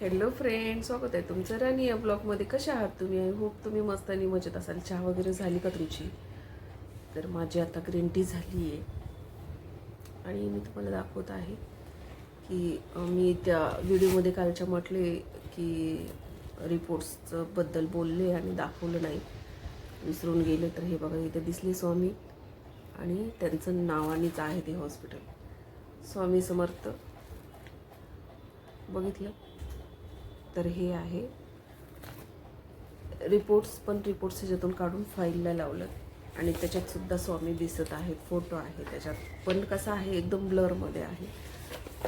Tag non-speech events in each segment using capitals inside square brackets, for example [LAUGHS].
Hello friend स्वागत आहे तुमचं राणी या ब्लॉगमध्ये कशा आहात तुम्ही? आय होप तुम्ही मस्त आणि मजेत असाल. चहा वगैरे झाली का तुमची? तर माझी आता ग्रीन टी झाली आहे. आणि मी तुम्हाला दाखवत आहे की मी त्या व्हिडिओमध्ये कालच्या म्हटले की रिपोर्ट्सबद्दल बोलले आणि दाखवलं नाही. विसरून गेले. तर हे बघा इथे दिसले स्वामी आणि त्यांचं नावानेच आहे ते हॉस्पिटल स्वामी समर्थ. बघितलं? तर हे आहे. रिपोर्ट्स पण रिपोर्ट्स ह्याच्यातून काढून फाईलला लावलं. आणि त्याच्यातसुद्धा स्वामी दिसत आहेत फोटो आहे त्याच्यात. पण कसं आहे एकदम ब्लरमध्ये आहे.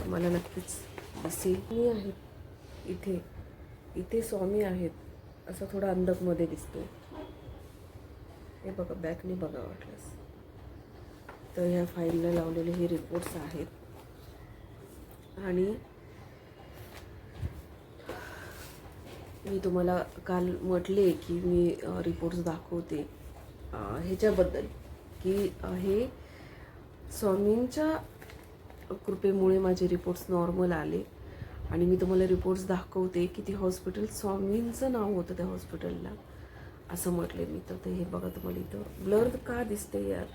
मला नक्कीच दिसेल. मी आहेत इथे. इथे स्वामी आहेत असं थोडा अंधकमध्ये दिसतो हे बघा बॅकने बघा वाटलंस. तर ह्या फाईलला लावलेले हे रिपोर्ट्स आहेत. आणि मी तुम्हाला काल म्हटले की मी रिपोर्ट्स दाखवते. ह्याच्याबद्दल की हे स्वामींच्या कृपेमुळे माझे रिपोर्ट्स नॉर्मल आले. आणि मी तुम्हाला रिपोर्ट्स दाखवते की ते हॉस्पिटल स्वामींचं नाव होतं त्या हॉस्पिटलला असं म्हटले मी. तर ते हे बघा तुम्हाला इथं. ब्लर का दिसते यार?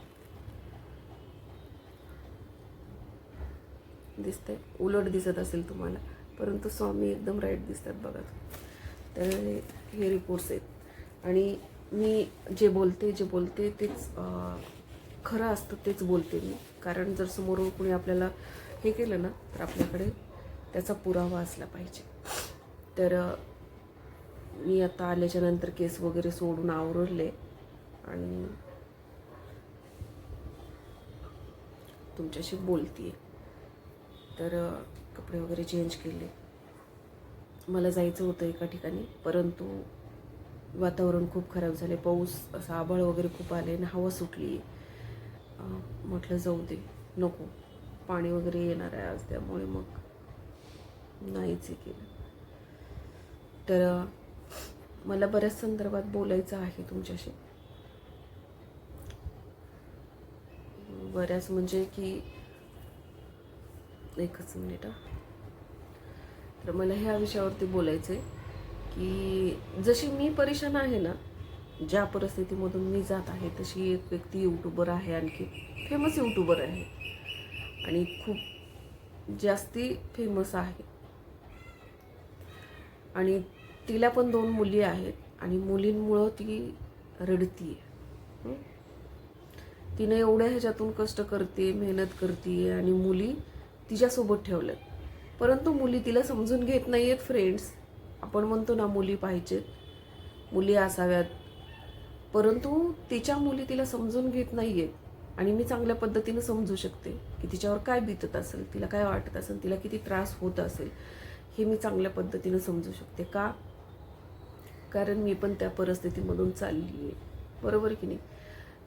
दिसतंय? उलट दिसत असेल तुम्हाला. परंतु स्वामी एकदम राईट दिसतात बघा. तर हे- रिपोर्ट्स आहेत. आणि मी जे बोलते जे बोलते तेच खरं असतं तेच बोलते मी. कारण जर समोरून कोणी आपल्याला हे केलं ना तर आपल्याकडे त्याचा पुरावा असला पाहिजे. तर मी आता आल्याच्यानंतर केस वगैरे सोडून आवरले आणि तुमच्याशी बोलतीये. तर कपडे वगैरे चेंज केले. मला जायचं होतं एका ठिकाणी परंतु वातावरण खूप खराब झाले. पाऊस असं आभाळ वगैरे खूप आले आणि हवा सुटली. म्हटलं जाऊ दे नको. पाणी वगैरे येणार आहे आज त्यामुळे मग नाहीच हे केलं. तर मला बऱ्याच संदर्भात बोलायचं आहे तुमच्याशी. बऱ्याच म्हणजे की एकच मिनिट तर मला ह्या विषयावरती बोलायचं आहे की जशी मी परेशान आहे ना ज्या परिस्थितीमधून मी जात आहे तशी एक व्यक्ती यूट्यूबर आहे आणखी. फेमस यूट्यूबर आहे. आणि खूप जास्ती फेमस आहे. आणि तिला पण दोन मुली आहेत आणि मुलींमुळं ती रडती आहे तिनं एवढ्या ह्याच्यातून कष्ट करते मेहनत करते आणि मुली तिच्यासोबत ठेवल्यात. परंतु मुली तिला समजून घेत नाही आहेत फ्रेंड्स आपण म्हणतो ना मुली पाहिजेत. मुली असाव्यात. परंतु तिच्या मुली तिला समजून घेत नाही आहेत आणि मी चांगल्या पद्धतीनं समजू शकते की तिच्यावर काय बितत असेल तिला काय वाटत असेल तिला किती त्रास होत असेल हे मी चांगल्या पद्धतीनं समजू शकते. का? कारण मी पण त्या परिस्थितीमधून चालली आहे. बरोबर की नाही?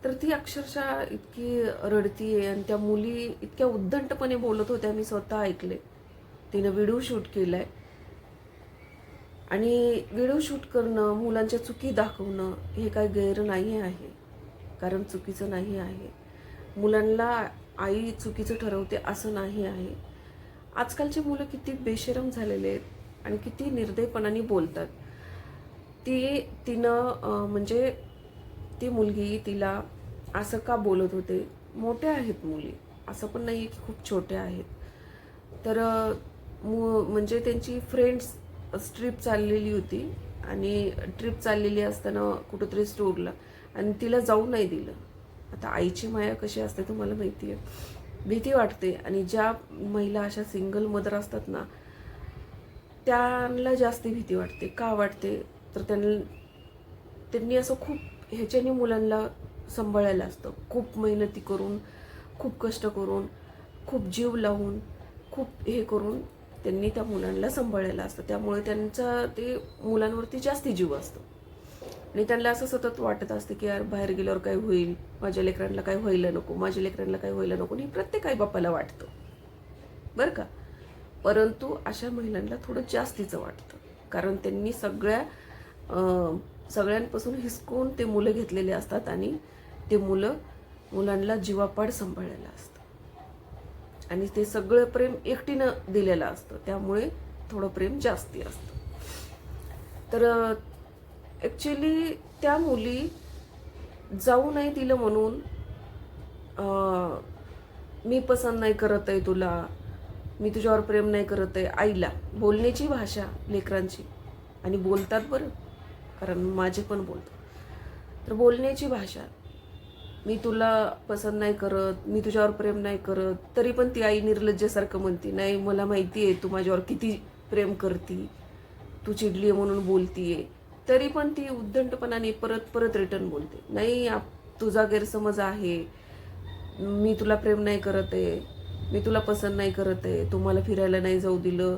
तर ती अक्षरशः इतकी रडतीये आणि त्या मुली इतक्या उद्धंटपणे बोलत होत्या मी स्वतः ऐकले तिनं व्हिडिओ शूट केलाय. आणि व्हिडिओ शूट करणं मुलांच्या चुकी दाखवणं हे काय गैर नाही आहे. कारण चुकीचं नाही आहे. मुलांना आई चुकीचं ठरवते असं नाही आहे. आजकालची मुलं किती बेशरम झालेले आहेत आणि किती निर्दयपणाने बोलतात. ती तिनं म्हणजे ती मुलगी तिला असं का बोलत होते? मोठ्या आहेत मुली. असं पण नाही की खूप छोट्या आहेत. तर मु म्हणजे त्यांची फ्रेंड्स ट्रिप चाललेली होती. आणि ट्रिप चाललेली असताना कुठंतरी स्टोरला आणि तिला जाऊ नाही दिलं. आता आईची माया कशी असते तुम्हाला माहिती आहे. भीती वाटते. आणि ज्या महिला अशा सिंगल मदर असतात ना त्यांना जास्त भीती वाटते. का वाटते? तर त्यांना त्यांनी असं खूप ह्याच्याने मुलांना सांभाळायला असतं. खूप मेहनती करून खूप कष्ट करून खूप जीव लावून खूप हे करून त्यांनी त्या मुलांना सांभाळायला असतं. त्यामुळे त्यांचा ते मुलांवरती जास्ती जीव असतो. आणि त्यांना असं सतत वाटत असतं की यार बाहेर गेल्यावर काय होईल? माझ्या लेकरांना काय व्हायला नको? माझ्या लेकरांना काय व्हायला नको? आणि हे प्रत्येक आई बापाला वाटतं. बरं का? परंतु अशा महिलांना थोडं जास्तीचं वाटतं. कारण त्यांनी सगळ्या सगळ्यांपासून हिसकून ते मुलं घेतलेले असतात आणि ते मुलं मुलांना जीवापाड सांभाळलेलं असतं. आणि ते सगळं प्रेम एकटीनं दिलेलं असतं. त्यामुळे थोडं प्रेम जास्ती असतं. तर ॲक्च्युली त्या मुली जाऊ नाही दिलं म्हणून मी पसंत नाही करत आहे तुला. मी तुझ्यावर प्रेम नाही करत आहे. आईला बोलण्याची भाषा लेकरांची. आणि बोलतात बरं कारण माझे पण बोलतात. तर बोलण्याची भाषा मी तुला पसंत नाही करत मी तुझ्यावर प्रेम नाही करत. तरी पण ती आई निर्लज्जासारखं म्हणते नाही मला माहिती आहे तू माझ्यावर किती प्रेम करती. तू चिडली आहे म्हणून बोलतीये. तरी पण ती उद्धंटपणाने परत परत रिटर्न बोलते. नाही आप- तुझा गैरसमज आहे. मी तुला प्रेम नाही करत आहे. मी तुला पसंत नाही करत आहे. तुम्हाला फिरायला नाही जाऊ दिलं.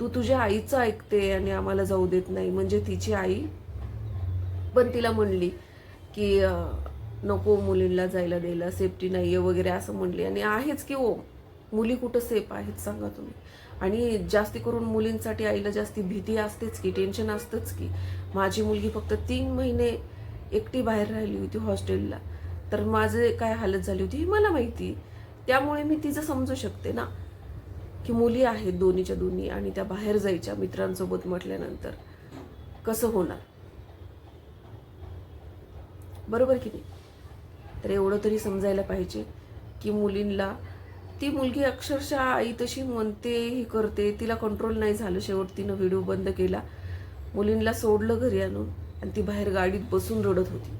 तू तुझ्या आईचं ऐकते आणि आम्हाला जाऊ देत नाही. म्हणजे तिची आई पण तिला म्हणली की नको मुलींना जायला द्यायला सेफ्टी नाही आहे वगैरे असं म्हणली. आणि आहेच की हो मुली कुठं सेफ आहेत सांगा तुम्ही. आणि जास्ती करून मुलींसाठी आईला जास्ती भीती असतेच की टेन्शन असतंच की. माझी मुलगी फक्त तीन महिने एकटी बाहेर राहिली होती हॉस्टेलला. तर माझे काय हालत झाली होती ही मला माहिती. त्यामुळे मी तिचं समजू शकते ना की मुली आहेत दोन्हीच्या दोन्ही आणि त्या बाहेर जायच्या मित्रांसोबत म्हटल्यानंतर. कसं होणार? बरोबर की नाही? तर एवढं तरी समजायला पाहिजे की मुलींना ती मुलगी अक्षरशः आई तशी म्हणते ही करते तिला कंट्रोल नाही झालं शेवट तिनं व्हिडिओ बंद केला. मुलींना सोडलं घरी आणून आणि ती बाहेर गाडीत बसून रडत होती.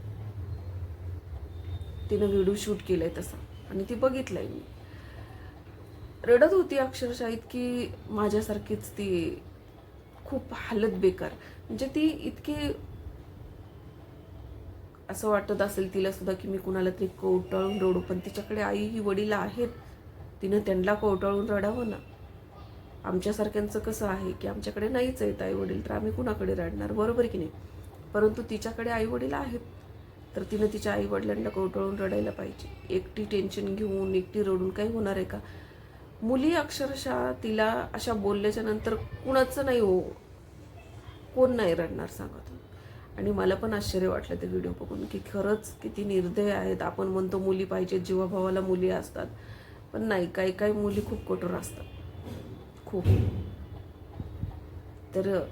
तिनं व्हिडिओ शूट केलाय तसा आणि ती बघितलाय मी. रडत होती अक्षरशः इतकी माझ्यासारखीच ती खूप हालत बेकार. म्हणजे ती इतकी असं वाटत असेल तिला सुद्धा की मी कुणाला तरी कोवटाळून रडू पण तिच्याकडे आई ही वडील आहेत. तिनं त्यांना कोवटाळून रडावं ना. आमच्यासारख्यांचं कसं आहे की आमच्याकडे नाहीच आहेत आई वडील तर आम्ही कुणाकडे रडणार? बरोबर की नाही? परंतु तिच्याकडे आई वडील आहेत. तर तिनं तिच्या आई वडिलांना कोवटाळून रडायला पाहिजे. एकटी टेन्शन घेऊन एकटी रडून काही होणार आहे का? मुली अक्षरशः तिला अशा बोलल्याच्या नंतर कुणाचं नाही हो कोण नाही रडणार सांगा आणि मला पण आश्चर्य वाटलं ते व्हिडिओ बघून की खरंच किती निर्दय आहेत. आपण म्हणतो मुली पाहिजेत जीवाभावाला मुली असतात. पण नाही काही काही मुली खूप कठोर असतात. खूप. तर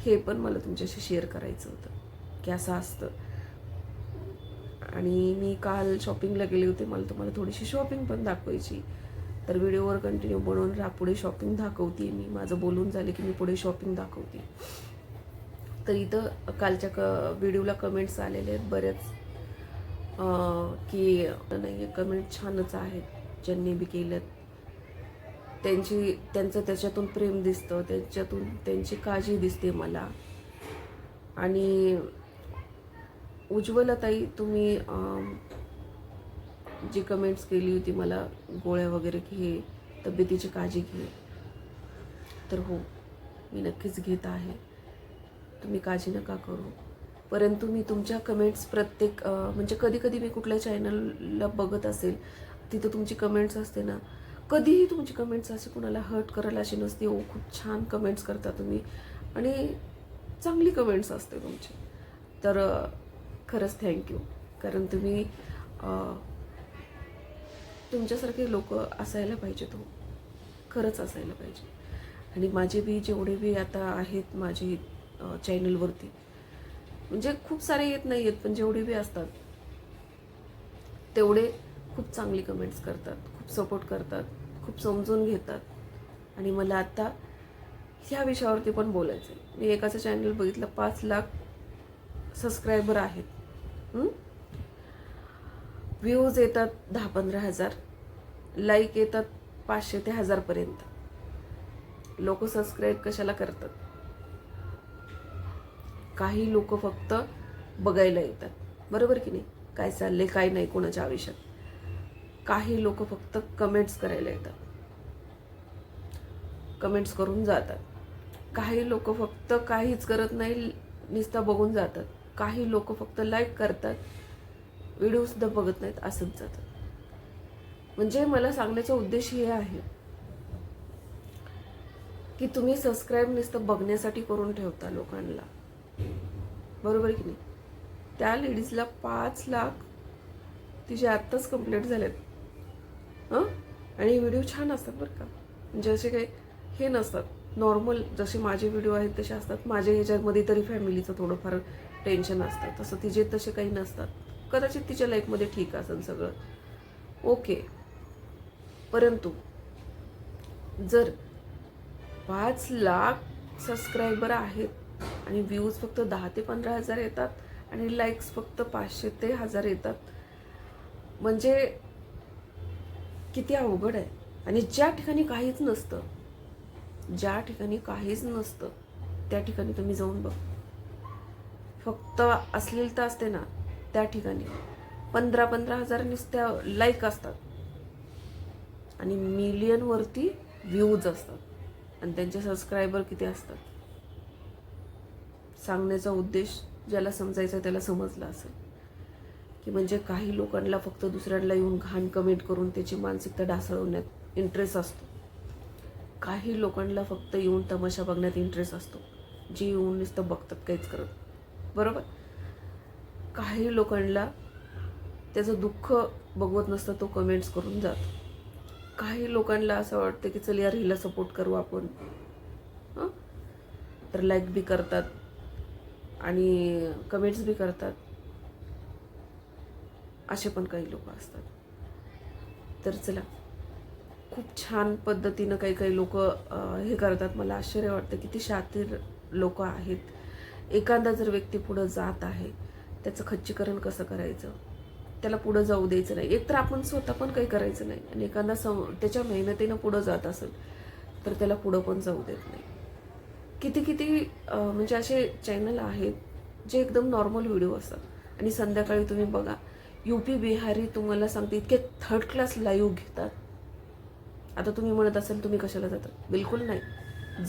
हे पण मला तुमच्याशी शेअर करायचं होतं की असं असतं. आणि मी काल शॉपिंगला गेले होते मला तुम्हाला थोडीशी शॉपिंग पण दाखवायची. तर व्हिडिओवर कंटिन्यू बनवून पुढे शॉपिंग दाखवते मी. माझं बोलून झालं की मी पुढे शॉपिंग दाखवते तर इथं कालच्या क व्हिडिओला कमेंट्स आलेले आहेत बरेच की नाही कमेंट छानच आहेत ज्यांनी बी केलेत त्यांची त्यांचं त्याच्यातून प्रेम दिसतं त्यांच्यातून त्यांची काळजी दिसते मला. आणि उज्ज्वलताई तुम्ही जी कमेंट्स केली होती मला गोळ्या वगैरे घे तब्येतीची काळजी घे. तर हो मी नक्कीच घेत आहे. तुम्ही काळजी नका करू. परंतु मी तुमच्या कमेंट्स प्रत्येक म्हणजे कधी कधी मी कुठल्या चॅनलला बघत असेल तिथं तुमची कमेंट्स असते ना कधीही तुमची कमेंट्स असे कुणाला हर्ट करायला अशी नसते. ओ खूप छान कमेंट्स करता तुम्ही. आणि चांगली कमेंट्स असते तुमची. तर खरंच थँक्यू कारण तुम्ही तुमच्यासारखे लोक असायला पाहिजेत हो. खरंच असायला पाहिजे. आणि माझे बी जेवढे बी आता आहेत माझे चॅनलवरती म्हणजे खूप सारे येत नाही आहेत पण जेवढे बी असतात तेवढे खूप चांगली कमेंट्स करतात खूप सपोर्ट करतात खूप समजून घेतात. आणि मला आता ह्या विषयावरती पण बोलायचं आहे मी एकाचं चॅनल बघितलं पाच लाख सबस्क्रायबर आहेत. व्ह्यूज येतात दहा पंधरा हजार. लाईक येतात पाचशे ते हजारपर्यंत लोक सबस्क्राईब कशाला करतात? काही लोक फक्त बघायला येतात. बरोबर की नाही? काय चाललंय काय नाही कोणाच्या आयुष्यात? काही लोक फक्त कमेंट्स करायला येतात. कमेंट्स करून जातात. काही लोक फक्त काहीच करत नाही नुसतं बघून जातात. काही लोक फक्त लाईक करतात व्हिडिओसुद्धा बघत नाहीत असंच जातात म्हणजे मला सांगण्याचा उद्देश हे आहे की तुम्ही सबस्क्राईब नुसतं बघण्यासाठी करून ठेवता लोकांना. बरोबर की नाही? त्या लेडीजला पाच लाख तिचे आत्ताच कंप्लीट झालेत. हां? आणि व्हिडिओ छान असतात बरं का. म्हणजे असे काही हे नसतात. नॉर्मल जसे माझे व्हिडिओ आहेत तसे असतात. माझ्या ह्याच्यामध्ये तरी फॅमिलीचं थोडंफार टेन्शन असतं. तसं तिचे तसे काही नसतात. कदाचित तिच्या लाईफमध्ये ठीक असेल सगळं. ओके परंतु जर पाच लाख सबस्क्रायबर आहेत आणि व्ह्यूज फक्त दहा ते पंधरा हजार येतात आणि लाईक्स फक्त पाचशे ते हजार येतात. म्हणजे किती अवघड आहे. आणि ज्या ठिकाणी काहीच नसतं ज्या ठिकाणी काहीच नसतं त्या ठिकाणी तुम्ही जाऊन बघ. फक्त अश्लीलता असते ना त्या ठिकाणी. पंधरा पंधरा हजार नुसत्या लाईक असतात. आणि मिलियनवरती व्ह्यूज असतात. आणि त्यांचे सबस्क्रायबर किती असतात? सांगण्याचा उद्देश ज्याला समजायचा त्याला समजला असेल. की म्हणजे काही लोकांना फक्त दुसऱ्यांना येऊन घाण कमेंट करून त्याची मानसिकता ढासळवण्यात इंटरेस्ट असतो. काही लोकांना फक्त येऊन तमाशा बघण्यात इंटरेस्ट असतो. जे येऊन नुसतं बघतात काहीच करत बरोबर? काही लोकांना त्याचं दुःख बघवत नसतं तो कमेंट्स करून जातो. काही लोकांना असं वाटतं की चल यार हिला सपोर्ट करू आपण. हां? तर लाईक बी करतात. आणि कमेंट्स बी करतात. असे पण काही लोक असतात. तर चला खूप छान पद्धतीनं काही काही लोक हे करतात. मला आश्चर्य वाटतं किती शातीर लोक आहेत. एखादा जर व्यक्ती पुढं जात आहे त्याचं खच्चीकरण कसं करायचं? त्याला पुढं जाऊ द्यायचं नाही. एकतर आपण स्वतः पण काही करायचं नाही. आणि एखादा सम त्याच्या मेहनतीनं पुढं जात असेल तर त्याला पुढं पण जाऊ देत नाही. किती किती म्हणजे असे चॅनल आहेत जे एकदम नॉर्मल व्हिडिओ असतात. आणि संध्याकाळी तुम्ही बघा यू पी बिहारी तुम्हाला सांगते इतके थर्ड क्लास लाईव्ह घेतात. आता तुम्ही म्हणत असाल तुम्ही कशाला जातात? बिलकुल नाही.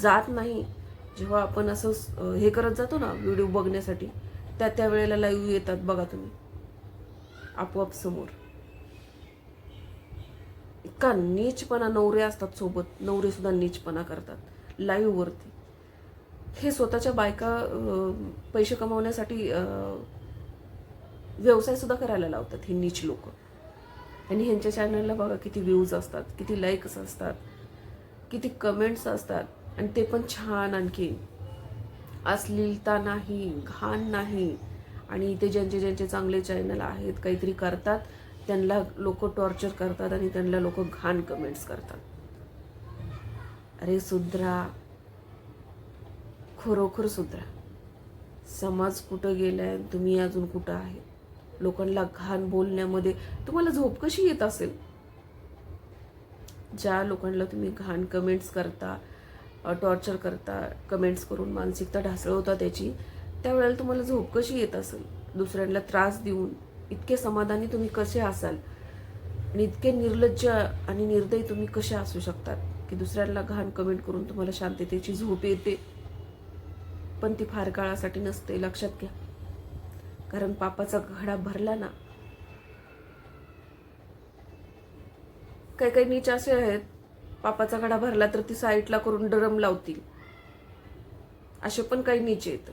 जात नाही. जेव्हा आपण असं हे करत जातो ना व्हिडिओ बघण्यासाठी त्या त्या वेळेला लाईव्ह येतात बघा तुम्ही. आपोआप समोर. इतका नीचपणा नवरे असतात सोबत. नवरे सुद्धा नीचपणा करतात. लाईव्हवरती हे स्वतःच्या बायका पैसे कमावण्यासाठी व्यवसायसुद्धा करायला लावतात हे नीच लोक. आणि ह्यांच्या चॅनलला बघा किती व्ह्यूज असतात किती लाईक्स असतात किती कमेंट्स असतात. आणि ते पण छान आणखी. अश्लीलता नाही घाण नाही. आणि इथे ज्यांचे ज्यांचे चांगले चॅनल आहेत काहीतरी करतात त्यांना लोक टॉर्चर करतात आणि त्यांना लोक घाण कमेंट्स करतात. अरे सुधरा खरोखर सुधरा. समाज कुठं गेलाय तुम्ही अजून कुठं आहे? लोकांना घाण बोलण्यामध्ये तुम्हाला झोप कशी येत असेल? ज्या लोकांना तुम्ही घाण कमेंट्स करता टॉर्चर करता कमेंट्स करून मानसिकता ढासळवता त्याची त्यावेळेला तुम्हाला झोप कशी येत असेल? दुसऱ्यांना त्रास देऊन इतके समाधानी तुम्ही कसे असाल? आणि इतके निर्लज्ज आणि निर्दयी तुम्ही कसे असू शकतात? की दुसऱ्यांना घाण कमेंट करून तुम्हाला शांततेची झोप येते? पण ती फार काळासाठी नसते लक्षात घ्या. कारण पापाचा घडा भरला ना. काही काही नीच असे आहेत. पापाचा घडा भरला तर ती साईडला करून डरम लावतील. असे पण काही नीच आहेत.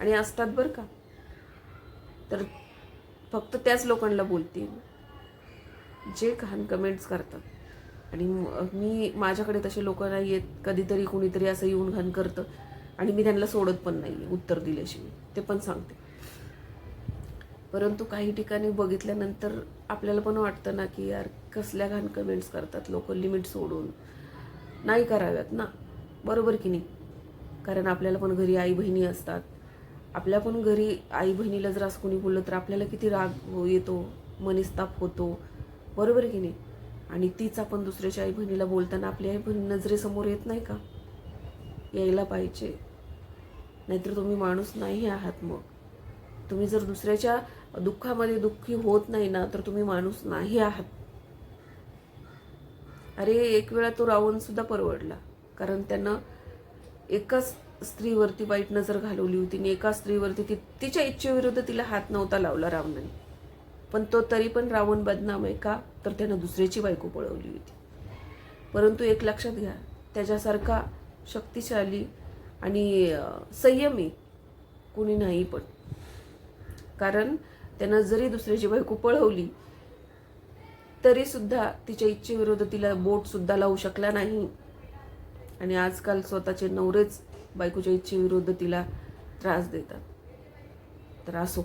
आणि असतात बरं का. तर फक्त त्याच लोकांना बोलतील जे घाण कमेंट्स करतात. आणि मी माझ्याकडे तसे लोक नाही आहेत कधीतरी कुणीतरी असं येऊन घाण करतं. आणि मी त्यांना सोडत पण नाही उत्तर दिल्याशिवाय ते पण सांगते. परंतु काही ठिकाणी बघितल्यानंतर आपल्याला पण वाटतं ना की यार कसल्या घाण कमेंट्स करतात लोक लिमिट सोडून. नाही कराव्यात ना. बरोबर की नाही? कारण आपल्याला पण घरी आई बहिणी असतात. आपल्या पण घरी आई बहिणीला जर असं कोणी बोललं तर आपल्याला किती राग हो- येतो मनस्ताप होतो. बरोबर की नाही? आणि तीच आपण दुसऱ्याच्या आई बहिणीला बोलताना आपली आई बहीण नजरेसमोर येत नाही का? यायला पाहिजे. नाहीतर तुम्ही माणूस नाही आहात मग. तुम्ही जर दुसऱ्याच्या दुःखामध्ये दुःखी होत नाही ना तर तुम्ही माणूस नाही आहात. अरे एक वेळा तो रावण सुद्धा परवडला कारण त्यानं एकाच स्त्रीवरती वाईट नजर घालवली होती आणि एका स्त्रीवरती ती तिच्या इच्छेविरुद्ध तिला हात नव्हता लावला रावणाने. पण तो तरी पण रावण बदनाम आहे का? तर त्यानं दुसऱ्याची बायको पळवली होती. परंतु एक लक्षात घ्या त्याच्यासारखा शक्तिशाली आणि संयमी कुणी नाही पण. कारण त्यांना जरी दुसऱ्याची बायको पळवली तरीसुद्धा तिच्या इच्छेविरुद्ध तिला बोटसुद्धा लावू शकला नाही. आणि आजकाल स्वतःचे नवरेच बायकोच्या इच्छेविरुद्ध तिला त्रास देतात. तर असो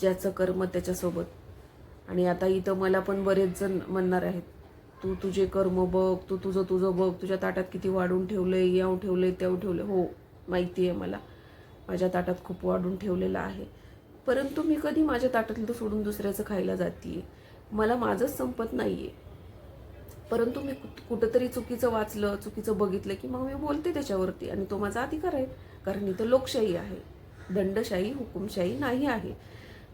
ज्याचं कर्म त्याच्यासोबत. आणि आता इथं मला पण बरेच जण म्हणणार आहेत तू तुझे कर्म बघ तू तुझं तुझं बघ तुझ्या ताटात किती वाढून ठेवलं आहे ठेवलंय ठेवलं आहे त्याव ठेवलं हो माहिती आहे मला. माझ्या ताटात खूप वाढून ठेवलेलं आहे. परंतु मी कधी माझ्या ताटातलं सोडून दुसऱ्याचं खायला जाते मला माझंच संपत नाही आहे परंतु मी कुठंतरी चुकीचं वाचलं चुकीचं बघितलं की मग मी बोलते त्याच्यावरती आणि तो माझा अधिकार आहे. कारण इथं लोकशाही आहे. दंडशाही हुकुमशाही नाही आहे.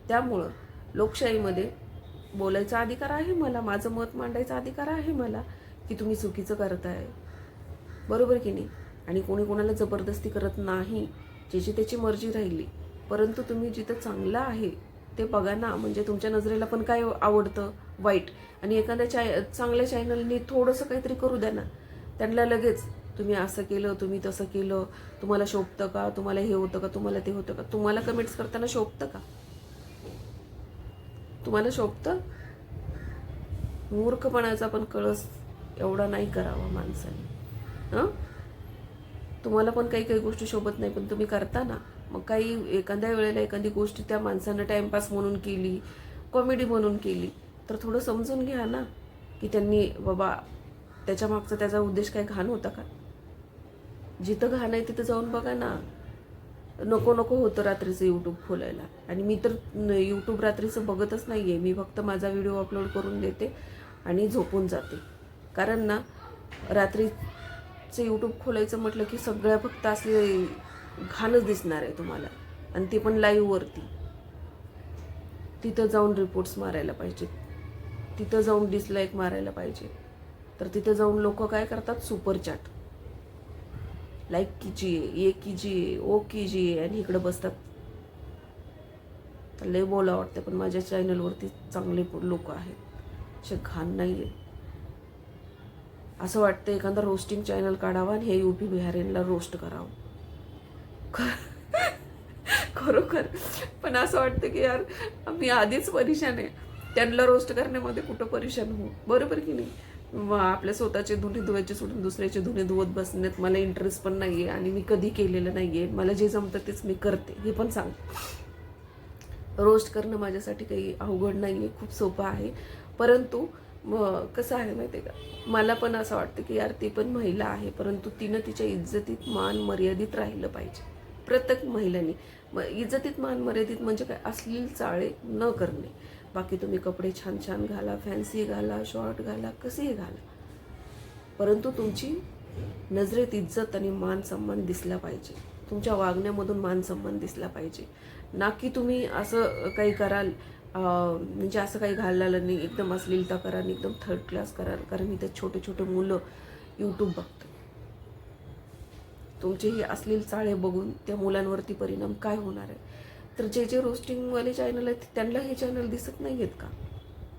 त्यामुळं लोकशाहीमध्ये बोलायचा अधिकार आहे मला माझं मत मांडायचा अधिकार आहे मला की तुम्ही चुकीचं करताय. बरोबर की नाही? आणि कोणी कोणाला जबरदस्ती करत नाही ज्याची त्याची मर्जी राहिली. परंतु तुम्ही जिथं चांगलं आहे ते बघा ना. म्हणजे तुमच्या नजरेला पण काय आवडतं? वाईट. आणि एखाद्या चाय चांगल्या चॅनलनी थोडंसं काहीतरी करू द्या ना. त्यांना लगेच तुम्ही असं केलं तुम्ही तसं केलं. तुम्हाला शोभतं का? तुम्हाला हे होतं का? तुम्हाला ते होतं का? तुम्हाला कमेंट्स करताना शोभतं का? तुम्हाला शोभतं? मूर्खपणाचा पण कळस एवढा नाही करावा माणसाने. हं? तुम्हाला पण काही काही गोष्टी शोभत नाही पण तुम्ही करता ना. मग काही एखाद्या वेळेला एखादी गोष्ट त्या माणसानं टाइमपास म्हणून केली कॉमेडी म्हणून केली तर थोडं समजून घ्या ना की त्यांनी बाबा त्याच्या मागचा त्याचा उद्देश काय घाण होता का? जिथं घाण आहे तिथं जाऊन बघा ना. नको नको होतं रात्रीचं यूट्यूब खोलायला. आणि मी तर यूट्यूब रात्रीचं बघतच नाही आहे मी फक्त माझा व्हिडिओ अपलोड करून देते आणि झोपून जाते. कारण ना रात्रीचं यूट्यूब खोलायचं म्हटलं की सगळ्या फक्त असले घाणच दिसणार आहे तुम्हाला. आणि ते पण लाईव्हवरती तिथं जाऊन रिपोर्ट्स मारायला पाहिजे तिथं जाऊन डिसलाईक मारायला पाहिजे तर तिथं जाऊन लोक काय करतात? सुपर चॅट लाईक कीजिए ये कीजिए ओ कीजिए आणि इकडं बसतात. तर लय बोला वाटतं पण माझ्या चॅनलवरती चांगले लोक आहेत. असे घाण नाही आहे असं वाटतं एखादा रोस्टिंग चॅनल काढावा आणि हे युपी बिहारींना रोस्ट करावं. [LAUGHS] खरोखर. पण असं वाटतं की यार मी आधीच परेशान आहे. त्यांना रोस्ट करण्यामध्ये कुठं परेशान हो बरोबर की नाही? व आपल्या स्वतःचे धुणे धुवायचे सोडून दुसऱ्याचे धुणे धुवत बसण्यात मला इंटरेस्ट पण नाही आहे आणि मी कधी केलेलं नाही आहे मला जे जमतं तेच मी करते हे पण सांग. रोस्ट करणं माझ्यासाठी काही अवघड नाही आहे खूप सोपं आहे. परंतु कसं आहे माहिती आहे का? मला पण असं वाटतं की यार ती पण महिला आहे परंतु तिनं तिच्या इज्जतीत मान मर्यादित राहिलं पाहिजे. प्रत्येक महिलांनी. म इज्जतीत मान मर्यादित म्हणजे काय? अश्लील चाळे न करणे. बाकी तुम्ही कपडे छान छान घाला फॅन्सी घाला शॉर्ट घाला कसेही घाला. परंतु तुमची नजरेत इज्जत आणि मान सन्मान दिसला पाहिजे. तुमच्या वागण्यामधून मान सन्मान दिसला पाहिजे. ना की तुम्ही असं काही कराल म्हणजे असं काही घाललं नाही एकदम अश्लीलता करा आणि एकदम थर्ड क्लास करा कारण इथे छोटे छोटे मुलं यूट्यूब बघतात. तुमचे हे अश्लील चाळे बघून त्या मुलांवरती परिणाम काय होणार आहे? तर जे जे रोस्टिंगवाले चॅनल आहेत त्यांना हे चॅनल दिसत नाही आहेत का?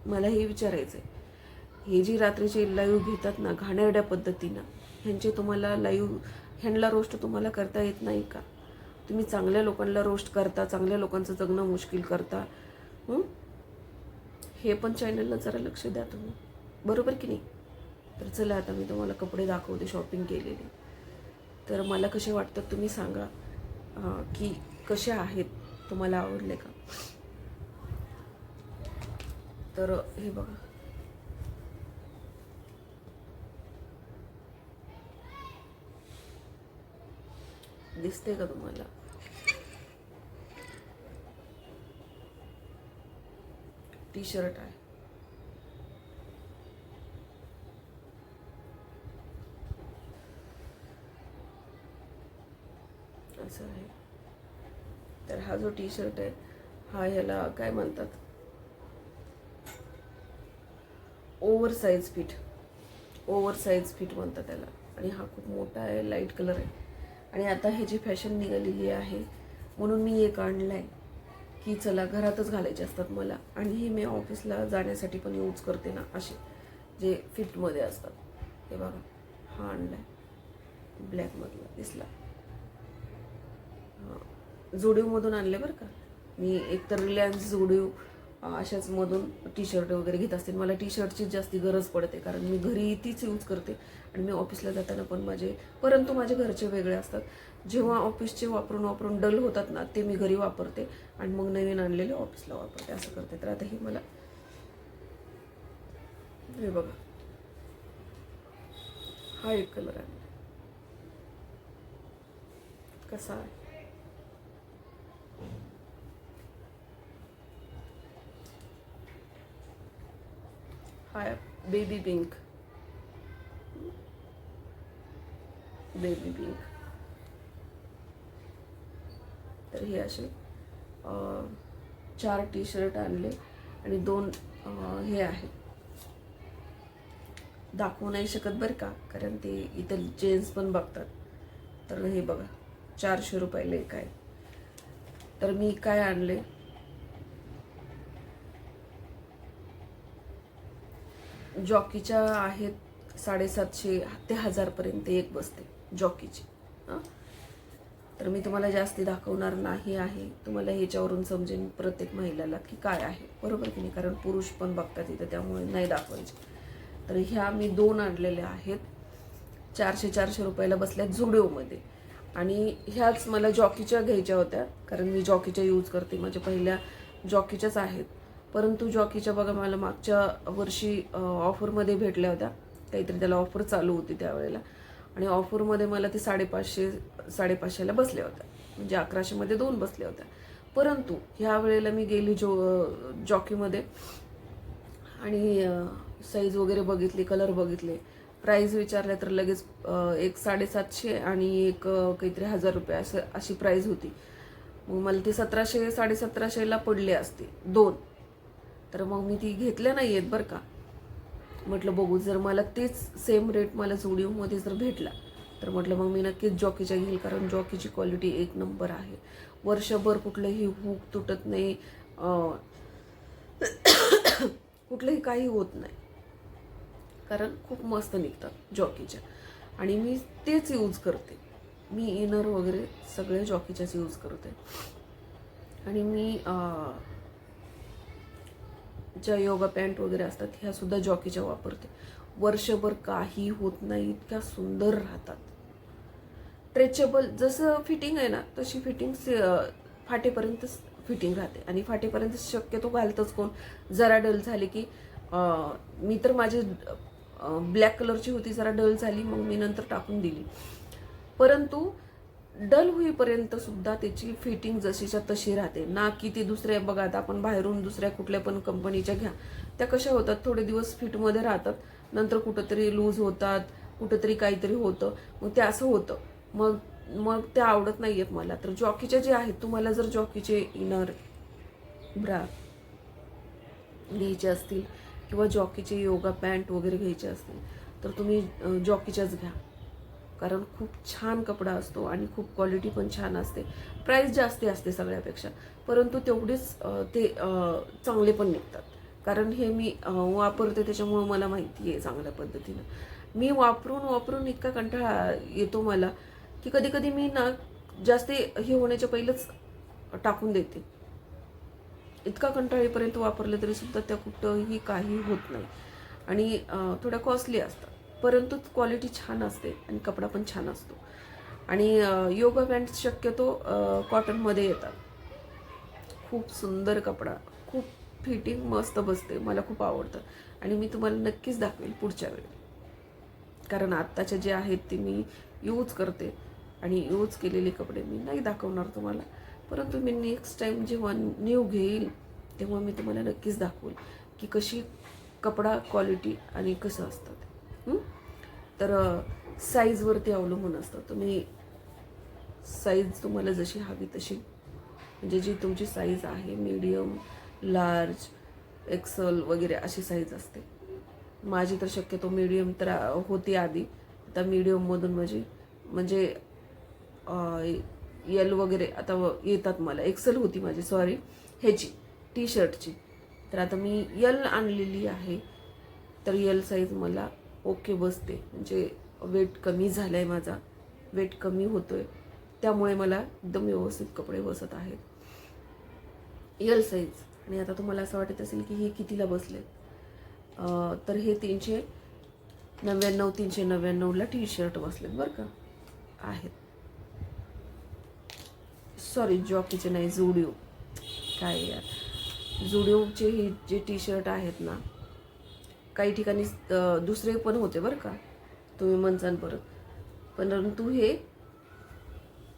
मला हे विचारायचं आहे हे जी रात्रीचे लाईव्ह घेतात ना घाणेरड्या पद्धतीनं ह्यांचे तुम्हाला लाईव्ह ह्यांना रोस्ट तुम्हाला करता येत नाही का? तुम्ही चांगल्या लोकांना रोस्ट करता चांगल्या लोकांचं जगणं मुश्किल करता. हे? पण चॅनलला जरा लक्ष द्या तुम्ही. बरोबर की नाही? तर चला आता मी तुम्हाला कपडे दाखवते शॉपिंग केलेली. तर मला कसे वाटतात तुम्ही सांगा की कसे आहेत? तुम्हाला आवडले का? तर हे बघा. दिसते का तुम्हाला? टी शर्ट आहे. असं आहे. तर हा जो टी शर्ट आहे हा ह्याला काय म्हणतात? Over size fit over size fit म्हणतात त्याला. आणि हा खूप मोठा आहे लाइट कलर आहे. आणि आता ह्याची फॅशन निघालेली आहे म्हणून मी एक आणलं आहे की चला घरातच घालायचे असतात मला. आणि हे मी ऑफिसला जाण्यासाठी पण यूज करते ना असे जे फिटमध्ये असतात. हे बघा हा आणला आहे ब्लॅकमधला दिसला. हां. जोडिओमधून आणले बरं का. मी एकतर रिलायन्स जोडिओ अशाच मधून टी शर्ट वगैरे घेत असते. मला टी शर्टचीच जास्ती गरज पडते कारण मी घरी तीच यूज करते आणि मी ऑफिसला जाताना पण माझे परंतु माझे घरचे वेगळे असतात. जेव्हा ऑफिसचे वापरून वापरून डल होतात ना ते मी घरी वापरते आणि मग नवीन आणलेले ऑफिसला वापरते. असं करते. तर आता हे मला हे बघा. हा एक कलर आहे कसा आहे? हा बेबी पिंक बेबी पिंक तर हे असे चार टी शर्ट आणले आणि दोन हे आहेत. दाखवू नाही शकत बरं का कारण ते इथं जेन्ट्स पण बघतात. तर हे बघा चारशे रुपयाला एक आहे. तर मी काय आणले? जॉकीच्या आहेत साडेसातशे ते हजारपर्यंत एक बसते जॉकीची. हां? तर मी तुम्हाला जास्ती दाखवणार नाही आहे. तुम्हाला ह्याच्यावरून समजेन प्रत्येक महिलाला की काय आहे. बरोबर की नाही? कारण पुरुष पण बघतात इथं त्यामुळे नाही दाखवायचे. तर ह्या मी दोन आणलेल्या आहेत. चारशे चारशे रुपयाला बसल्या झुडिओमध्ये. आणि ह्याच मला जॉकीच्या घ्यायच्या होत्या कारण मी जॉकीच्या यूज करते. माझ्या पहिल्या जॉकीच्याच आहेत. परंतु जॉकीच्या बघा मला मागच्या वर्षी ऑफरमध्ये भेटल्या होत्या. काहीतरी त्याला ऑफर चालू होती त्यावेळेला. आणि ऑफरमध्ये मला ती साडेपाचशे साडेपाचशेला बसल्या होत्या. म्हणजे अकराशेमध्ये दोन बसल्या होत्या. परंतु ह्या वेळेला मी गेली जो जॉकीमध्ये. आणि साईज वगैरे बघितली कलर बघितले. प्राईज विचारल्या तर लगेच एक साडेसातशे आणि एक काहीतरी हजार रुपये असं अशी प्राईज होती. मग मला ती सतराशे साडेसतराशेला पडली असते. दोन. तर मग मी ती घेतल्या नाही आहेत बरं का. म्हटलं बघू जर मला तेच सेम रेट मला जोडिओमध्ये जर भेटला तर म्हटलं मग मी नक्कीच जॉकीच्या घेईल कारण जॉकीची क्वालिटी एक नंबर आहे. वर्षभर कुठलंही हुक तुटत नाही कुठलंही काही होत नाही. कारण खूप मस्त निघतात जॉकीच्या. आणि मी तेच यूज करते. मी इनर वगैरे सगळे जॉकीच्याच यूज करते. आणि मी ज्या योगा पॅन्ट वगैरे असतात ह्या सुद्धा जॉकीच्या वापरते. वर्षभर काही होत नाही इतक्या सुंदर राहतात. स्ट्रेचेबल जसं फिटिंग आहे ना तशी फिटिंग फाटेपर्यंत फिटिंग राहते. आणि फाटेपर्यंत शक्यतो घालतच कोण? जरा डल झाली की मी तर माझी ब्लॅक कलरची होती जरा डल झाली मग मी नंतर टाकून दिली. परंतु डल होईपर्यंत सुद्धा त्याची फिटिंग जशीच्या तशी राहते. ना की ती दुसऱ्या बघा आता आपण बाहेरून दुसऱ्या कुठल्या पण कंपनीच्या घ्या. त्या कशा होतात? थोडे दिवस फिटमध्ये राहतात. नंतर कुठंतरी लूज होतात कुठंतरी काहीतरी होतं. मग ते असं होतं. मग मग ते आवडत नाही आहेत मला. तर जॉकीचे जे आहेत तुम्हाला जर जॉकीचे इनर ब्रा घ्यायचे असतील किंवा जॉकीचे योगा पॅन्ट वगैरे घ्यायचे असतील तर तुम्ही जॉकीच्याच घ्या. कारण खूप छान कपडा असतो आणि खूप क्वालिटी पण छान असते. प्राईस जास्ती असते सगळ्यापेक्षा. परंतु तेवढेच ते चांगले पण निघतात. कारण हे मी वापरते त्याच्यामुळं मला माहिती आहे चांगल्या पद्धतीनं. मी वापरून वापरून इतका कंटाळा येतो मला की कधी कधी मी ना जास्ती हे होण्याच्या पहिलंच टाकून देते. इतका कंटाळीपर्यंत वापरले तरी सुद्धा त्या कुठंही काही होत नाही. आणि थोड्या कॉस्टली असतात. परंतु क्वालिटी छान असते आणि कपडा पण छान असतो. आणि योगा पॅन्ट शक्यतो कॉटनमध्ये येतात. खूप सुंदर कपडा खूप फिटिंग मस्त बसते मला खूप आवडतं. आणि मी तुम्हाला नक्कीच दाखवेल पुढच्या वेळी. कारण आत्ताचे जे आहेत ते मी यूज करते आणि यूज केलेले कपडे मी नाही दाखवणार तुम्हाला. परंतु मी नेक्स्ट टाईम जेव्हा न्यू घेईल तेव्हा मी तुम्हाला नक्कीच दाखवेल की कशी कपडा क्वालिटी आणि कसं असतं. तर साईजवरती अवलंबून असतं. तुम्ही साईज तुम्हाला जशी हवी तशी म्हणजे जी तुमची साईज आहे मीडियम लार्ज एक्सल वगैरे अशी साईज असते. माझी तर शक्यतो मीडियम तर होती आधी. आता मीडियममधून माझी म्हणजे यल वगैरे आता येतात मला. एक्सल होती माझी सॉरी ह्याची टी शर्टची तर आता मी यल आणलेली आहे. तर यल साईज मला ओके बसते. म्हणजे वेट कमी झाला आहे माझा. वेट कमी होतो आहे त्यामुळे मला एकदम व्यवस्थित कपडे बसत आहेत. यल साईज आणि आता तुम्हाला असं वाटत असेल की हे कितीला बसलेत? तर हे तीनशे नव्याण्णव तीनशे नव्याण्णवला टी शर्ट बसलेत बरं का? आहेत. सॉरी जॉकीचे नाही जुडिओ काय यार? जुडिओचे हे जे टी शर्ट आहेत ना काही ठिकाणी दुसरे पण होते बरं का. तुम्ही म्हणसान परत परंतु हे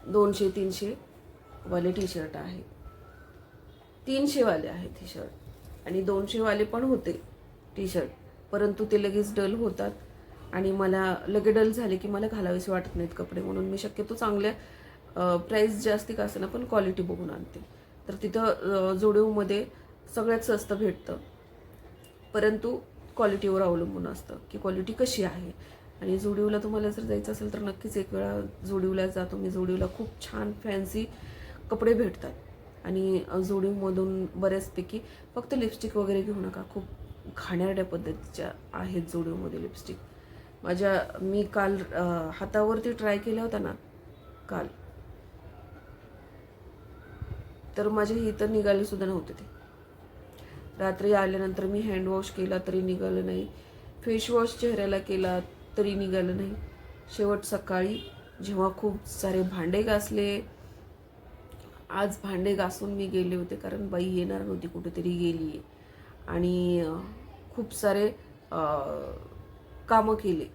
दोनशे तीनशे वाले टी शर्ट आहेत तीनशेवाले आहेत टी शर्ट आणि दोनशेवाले पण होते टी शर्ट परंतु ते लगेच डल होतात. आणि मला लगे डल झाले की मला घालावेसे वाटत नाहीत कपडे. म्हणून मी शक्यतो चांगल्या प्राईस जास्ती का असेना पण क्वालिटी बघून आणते. तर तिथं जोडिओमध्ये सगळ्यात स्वस्त भेटतं. परंतु क्वालिटीवर अवलंबून असतं की क्वालिटी कशी आहे? आणि जोडीवला तुम्हाला जर जायचं असेल तर नक्कीच एक वेळा जोडीवला जातो मी जोडीवला खूप छान फॅन्सी कपडे भेटतात. आणि जोडीवमधून बऱ्याचपैकी फक्त लिपस्टिक वगैरे घेऊ नका. खूप घाणेरड्या पद्धतीच्या आहेत जोडीवमध्ये लिपस्टिक माझ्या मी काल हातावरती ट्राय केला होता ना काल. तर माझे इतर तर निघाले सुद्धा नव्हते ते. रात्री आल्यानंतर मी हँडवॉश केला तरी निघालं नाही. फेशवॉश चेहऱ्याला केला तरी निघालं नाही. शेवट सकाळी जेव्हा खूप सारे भांडे घासले आज भांडे घासून मी गेले होते कारण बाई येणार नव्हती कुठेतरी गेली आहे. आणि खूप सारे कामं केले.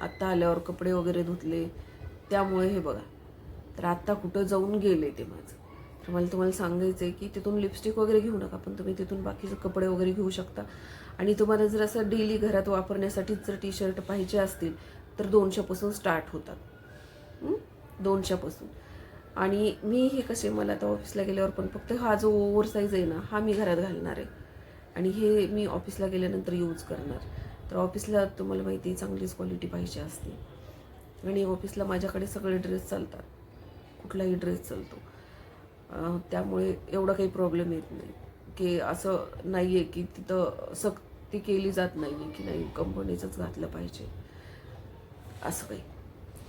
आत्ता आल्यावर कपडे वगैरे धुतले. त्यामुळे हे बघा तर आत्ता कुठं जाऊन गेले ते माझं? तर मला तुम्हाला सांगायचं आहे की तिथून लिपस्टिक वगैरे घेऊ नका पण तुम्ही तिथून बाकीचे कपडे वगैरे घेऊ शकता. आणि तुम्हाला जर असं डेली घरात वापरण्यासाठीच जर टी शर्ट पाहिजे असतील तर दोनशेपासून स्टार्ट होतात. दोनशेपासून. आणि मी हे कसे मला आता ऑफिसला गेल्यावर पण फक्त हा जो ओव्हर साईज आहे ना हा मी घरात घालणार आहे. आणि हे मी ऑफिसला गेल्यानंतर यूज करणार. तर ऑफिसला तुम्हाला माहिती आहे चांगलीच क्वालिटी पाहिजे असते. आणि ऑफिसला माझ्याकडे सगळे ड्रेस चालतात. कुठलाही ड्रेस चालतो. त्यामुळे एवढा काही प्रॉब्लेम येत नाही. की असं नाही आहे की तिथं सक्ती केली जात नाही आहे की नाही कंपनीचंच घातलं पाहिजे. असं काही.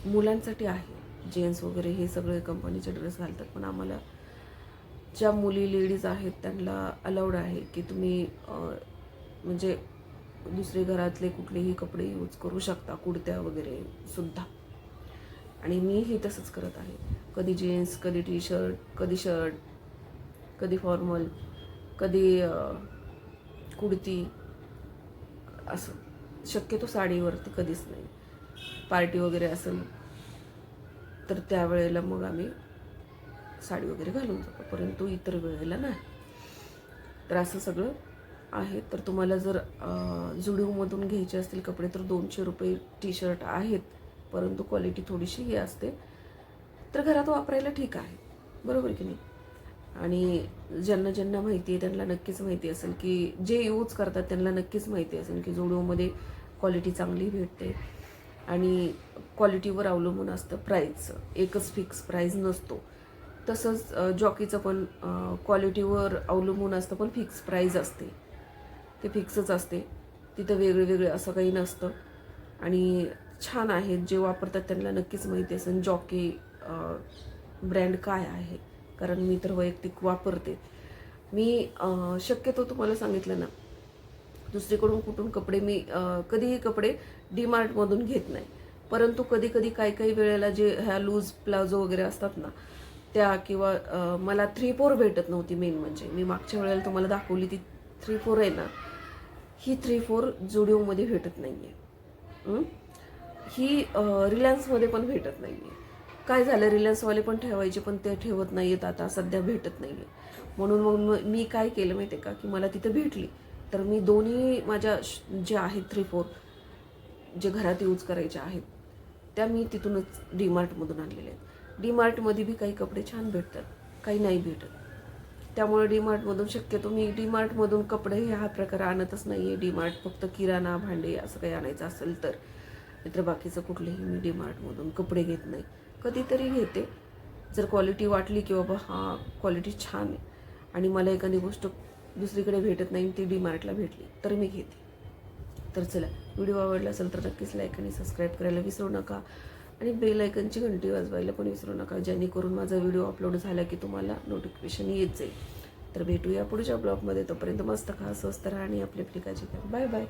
मुलांसाठी आहे. जेंट्स वगैरे हे सगळे कंपनीचे ड्रेस घालतात पण आम्हाला ज्या मुली लेडीज आहेत त्यांना अलाउड आहे की तुम्ही म्हणजे दुसरे घरातले कुठलेही कपडे यूज करू शकता कुडत्या वगैरे सुद्धा. आणि मीही तसंच करत आहे. कधी जीन्स कधी टी शर्ट कधी शर्ट कधी फॉर्मल कधी कुडती असं. शक्यतो साडीवरती कधीच नाही. पार्टी वगैरे असेल तर त्यावेळेला मग आम्ही साडी वगैरे घालून जातो. परंतु इतर वेळेला नाही. तर असं सगळं आहे. तर तुम्हाला जर अं, जुडिओमधून घ्यायचे असतील कपडे तर दोनशे रुपये टी शर्ट आहेत. परंतु क्वालिटी थोडीशी ही असते. तर घरात वापरायला ठीक आहे. बरोबर की नाही? आणि ज्यांना ज्यांना माहिती आहे त्यांना नक्कीच माहिती असेल की जे यूज करतात त्यांना नक्कीच माहिती असेल की जोडोमध्ये क्वालिटी चांगली भेटते. आणि क्वालिटीवर अवलंबून असतं प्राईजचं एकच फिक्स प्राईज नसतो. तसंच जॉकीचं पण क्वालिटीवर अवलंबून असतं पण फिक्स प्राईज असते. ते फिक्सच असते. तिथं वेगळे वेगळे असं काही नसतं. आणि छान आहेत जे वापरतात त्यांना नक्कीच माहिती असेल. जॉकी ब्रँड काय आहे? कारण मी तर वैयक्तिक वापरते. मी शक्यतो तुम्हाला सांगितलं ना दुसरीकडून कुठून कपडे मी कधीही कपडे डीमार्टमधून घेत नाही. परंतु कधी कधी काही काही वेळेला जे ह्या लूज प्लाझो वगैरे असतात ना त्या किंवा मला थ्री फोर भेटत नव्हती मेन म्हणजे. मी मागच्या वेळेला तुम्हाला दाखवली ती थ्री फोर आहे ना ही थ्री फोर जुडिओमध्ये भेटत नाही आहे ही रिलायन्समध्ये पण भेटत नाही आहे काय झालं रिलायन्सवाले पण ठेवायचे पण ते ठेवत नाही आहेत आता सध्या भेटत नाही आहे म्हणून मग मी काय केलं माहिती आहे का की मला तिथं भेटली. तर मी दोन्ही माझ्या श- जे आहेत थ्री फोर जे घरात यूज करायचे आहेत त्या मी तिथूनच डीमार्टमधून आणलेल्या आहेत. डीमार्टमध्ये बी काही कपडे छान भेटतात काही नाही भेटत. त्यामुळे डीमार्टमधून शक्यतो मी डीमार्टमधून कपडे हा प्रकार आणतच नाही आहे डीमार्ट फक्त किराणा भांडे असं काही आणायचं असेल तर. नाहीतर बाकीचं कुठलेही मी डीमार्टमधून कपडे घेत नाही. कधीतरी घेते. जर क्वालिटी वाटली की बाबा हां क्वालिटी छान आहे. आणि मला एखादी गोष्ट दुसरीकडे भेटत नाही ती डीमार्टला भेटली तर मी घेते. तर चला व्हिडिओ आवडला असेल तर नक्कीच लाईक आणि सबस्क्राईब करायला विसरू नका. आणि बेल आयकनची घंटी वाजवायला पण विसरू नका जेणेकरून माझा व्हिडिओ अपलोड झाला की तुम्हाला नोटिफिकेशन येत जाईल. तर भेटूया पुढच्या ब्लॉगमध्ये तोपर्यंत मस्त खा स्वस्त राहा आणि आपले फ्लिकाची बाय बाय